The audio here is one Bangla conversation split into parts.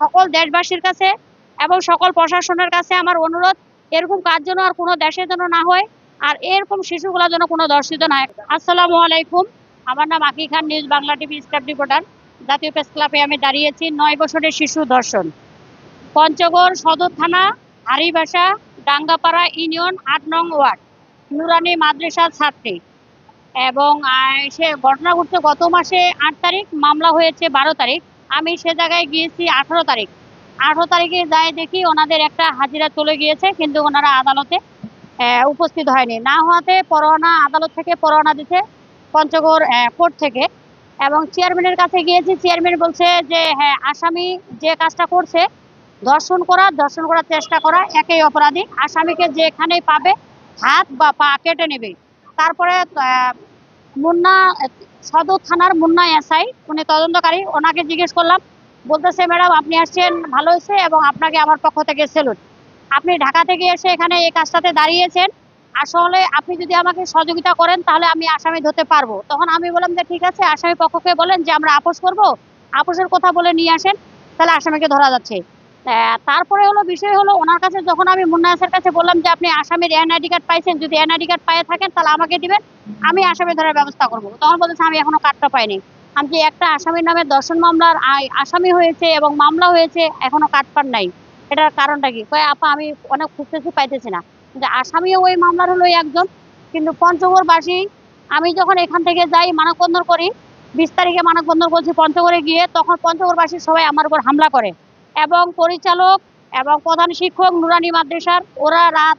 সকল দেশবাসীর কাছে এবং সকল প্রশাসনের কাছে আমার অনুরোধ, এরকম কাজ যেন আর কোনো দেশের জন্য না হয়, আর এরকম শিশুগুলা যেন কোনো দর্শিত না হয়। আসসালামু আলাইকুম। আমার নাম Aki Khan, news Bangla TV staff reporter. জাতীয় প্রেস ক্লাবে আমি দাঁড়িয়েছি, নয় বছরের শিশু দর্শন পঞ্চগড় সদর থানা হারিবাসা ডাঙ্গাপাড়া ইউনিয়ন, আট নং ওয়ার্ড, নুরানি মাদ্রাসার ছাত্রী। এবং সে ঘটনা ঘটছে গত মাসে আট তারিখ, মামলা হয়েছে বারো তারিখ। আমি সে জায়গায় গিয়েছি আঠারো তারিখ। আঠারো তারিখে যাই দেখি ওনাদের একটা হাজিরা চলে গিয়েছে, কিন্তু ওনারা আদালতে উপস্থিত হয়নি। না হওয়াতে পরোয়ানা আদালত থেকে পরোয়ানা দিতে পঞ্চগড় কোর্ট থেকে এবং চেয়ারম্যানের কাছে গিয়েছি। চেয়ারম্যান বলছে যে হ্যাঁ আসামি যে কাজটা করছে, ধর্ষণ করা, ধর্ষণ করার চেষ্টা করা একই অপরাধী। আসামিকে যেখানেই পাবে, হাত বা পা কেটে নেবে। তারপরে মুন্না সদর থানার মুন্না এসআই। উনি তদন্তকারী। ওনাকে জিজ্ঞেস করলাম, বলতেছে, ম্যাডাম, আপনি আসছেন, ভালো হয়েছে এবং আপনাকে আমার পক্ষ থেকে সেলুট আপনি ঢাকা থেকে এসে এখানে এই কাজটাতে দাঁড়িয়েছেন। আসলে আপনি যদি আমাকে সহযোগিতা করেন, তাহলে আমি আসামি ধরতে পারব। তখন আমি বললাম যে, ঠিক আছে। আসামি পক্ষকে বলেন যে, আমরা আপোষ করব। আপোষের কথা বলে নিয়ে আসেন। তাহলে আসামিকে ধরা যাচ্ছে। তারপরে হলো বিষয় হলো ওনার কাছে যখন আমি মুন্নাসের কাছে বললাম যে আপনি আসামির এনআইডি কার্ড পাইছেন, যদি এনআইডি কার্ড পায়ে থাকেন, তাহলে আমাকে দিবেন, আমি আসামি ধরার ব্যবস্থা করব। তখন বলতেছে, আমি এখনও কার্ডটা পাইনি। আমি যে একটা আসামির নামে দর্শন মামলার আসামি হয়েছে এবং মামলা হয়েছে, এখনও কার্ড পান নাই। এটার কারণটা কি? কয়, আপা, আমি অনেক খুঁজতেছি, পাইতেছি না। যে আসামিও ওই মামলার হলো একজন, কিন্তু পঞ্চগড়বাসী, আমি যখন এখান থেকে যাই মানববন্ধন করি, বিশ তারিখে মানববন্ধন করছি পঞ্চগড়ে গিয়ে, তখন পঞ্চগড়বাসী সবাই আমার উপর হামলা করে। এবং পরিচালক এবং প্রধান শিক্ষক নুরানি মাদ্রাসার, ওরা রাত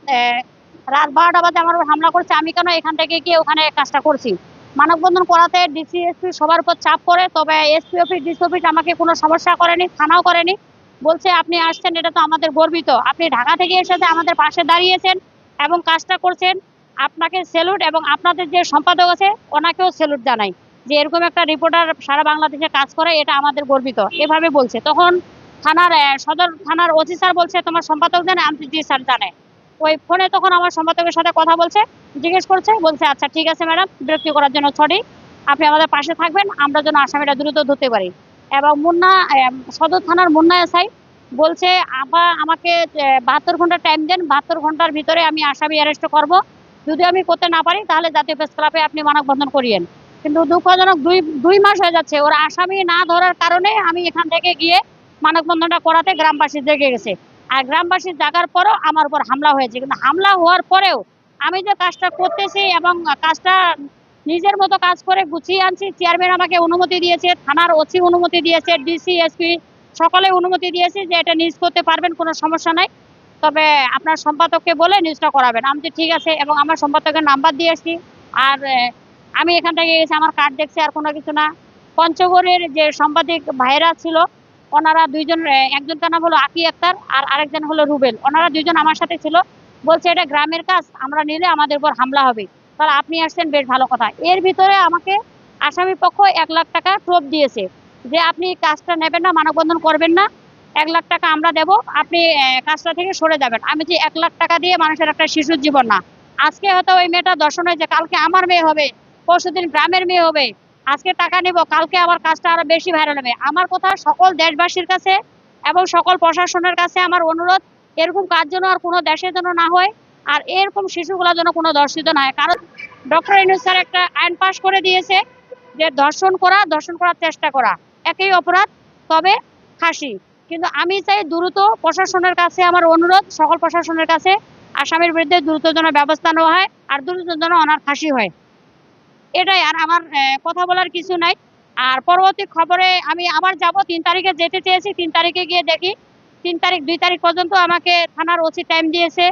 রাত বারোটা বাজে আমার হামলা করছে। আমি কেন এখান থেকে গিয়ে ওখানে কাজটা করছি? মানববন্ধন করাতে ডিসি এসপি সবার উপর চাপ করে তবে এসপি অফিস ডিসি অফিস আমাকে কোনো সমস্যা করেনি, থানাও করেনি। বলছে, আপনি আসছেন, এটা তো আমাদের গর্বিত। আপনি ঢাকা থেকে এসেছে, আমাদের পাশে দাঁড়িয়েছেন এবং কাজটা করছেন। আপনাকে সেলুট এবং আপনাদের যে সম্পাদক আছে, ওনাকেও সেলুট জানাই যে এরকম একটা রিপোর্টার সারা বাংলাদেশে কাজ করে, এটা আমাদের গর্বিত। এভাবে বলছে। তখন থানার সদর থানার ওসি স্যার বলছে, তোমার সম্পাদক জানে? আমি জি স্যার, জানে। ওই ফোনে তখন আমার সম্পাদকের সাথে কথা বলছে, জিজ্ঞেস করছে, বলছে আচ্ছা ঠিক আছে ম্যাডাম, বিরক্তি করার জন্য সরি আপনি আমাদের পাশে থাকবেন, আমরা যেন আসামিটা দ্রুত ধরতে পারি। এবং মুন্না সদর থানার মুন্না এসআই বলছে আবা আমাকে বাহাত্তর ঘণ্টা টাইম দেন, বাহাত্তর ঘণ্টার ভিতরে আমি আসামি অ্যারেস্ট করব। যদি আমি করতে না পারি, তাহলে জাতীয় প্রেস ক্লাবে আপনি মানববন্ধন করিয়েন। কিন্তু দুঃখজনক, দুই দুই মাস হয়ে যাচ্ছে, ওরা আসামি না ধরার কারণে আমি এখান থেকে গিয়ে মানববন্ধনটা করাতে গ্রামবাসী জেগে গেছে। আর গ্রামবাসী জাগার পরও আমার উপর হামলা হয়েছে। কিন্তু হামলা হওয়ার পরেও আমি যে কাজটা করতেছি এবং কাজটা নিজের মতো কাজ করে গুছিয়ে আনছি, চেয়ারম্যান আমাকে অনুমতি দিয়েছে, থানার ওসি অনুমতি দিয়েছে, ডিসি, এসপি সকলে অনুমতি দিয়েছে যে এটা নিউজ করতে পারবেন, কোনো সমস্যা নাই। তবে আপনার সম্পাদককে বলে নিউজটা করাবেন। আমি যে ঠিক আছে এবং আমার সম্পাদকের নাম্বার দিয়ে আসছি। আর আমি এখান থেকে গেছি আমার কার্ড দেখছি, আর কোনো কিছু না। পঞ্চগড়ের যে সাংবাদিক ভাইরা ছিল ওনারা দুইজন আহ, একজনকার নাম হলো আকি আক্তার আর আরেকজন হলো রুবেল। ওনারা দুইজন আমার সাথে ছিল। বলছে এটা গ্রামের কাজ আমরা নিলে আমাদের উপর হামলা হবে। তাহলে আপনি আসছেন বেশ ভালো কথা। এর ভিতরে আমাকে আসামি পক্ষ এক লাখ টাকা টোপ দিয়েছে যে আপনি কাজটা নেবেন না মানববন্ধন করবেন না। এক লাখ টাকা আমরা দেব। আপনি কাজটা থেকে সরে যাবেন। আমি যে এক লাখ টাকা দিয়ে মানুষের একটা শিশুর জীবন না। আজকে হয়তো ওই মেয়েটা দর্শন হয়েছে কালকে আমার মেয়ে হবে পরশুদিন গ্রামের মেয়ে হবে। আজকে টাকা নেব, কালকে আমার কাজটা আরও বেশি ভাইরাল হবে। আমার কথা সকল দেশবাসীর কাছে এবং সকল প্রশাসনের কাছে আমার অনুরোধ, এরকম কাজ যেন আর কোনো দেশের জন্য না হয়, আর এরকম শিশুগুলো যেন কোনো দর্শিত না হয়। কারণ ডক্টর ইনুস স্যার একটা আইন পাশ করে দিয়েছে যে ধর্ষণ করা ধর্ষণ করার চেষ্টা করা। একই অপরাধ, তবে ফাঁসি। কিন্তু আমি চাই দ্রুত প্রশাসনের কাছে আমার অনুরোধ, সকল প্রশাসনের কাছে আসামির বিরুদ্ধে দ্রুত যেন ব্যবস্থা নেওয়া হয়, আর দ্রুত যেন ওনার ফাঁসি হয়। এটাই, আর আমার কথা বলার কিছু নাই। আর পরবর্তী খবরে আমি আবার যাব, তিন তারিখে যেতে চেয়েছি, তিন তারিখে গিয়ে দেখি। তিন তারিখ, দুই তারিখ পর্যন্ত আমাকে থানার ওসি টাইম দিয়েছে,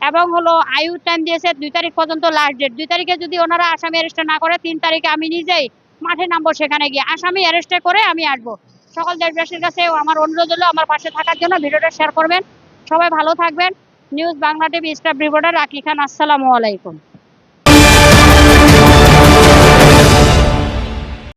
এবং হলো আয়ু টাইম দিয়েছে, দুই তারিখ পর্যন্ত লাস্ট ডেট দুই তারিখে যদি ওনারা আসামি অ্যারেস্ট না করে, তিন তারিখে আমি নিজেই মাঠে নামবো সেখানে গিয়ে। আসামি অ্যারেস্টে করে আমি আসব। সকল দেশবাসীর কাছে আমার অনুরোধ হলো আমার পাশে থাকার জন্য ভিডিওটা শেয়ার করবেন। সবাই ভালো থাকবেন। News Bangla TV staff reporter Raki Khan, আসসালামু আলাইকুম।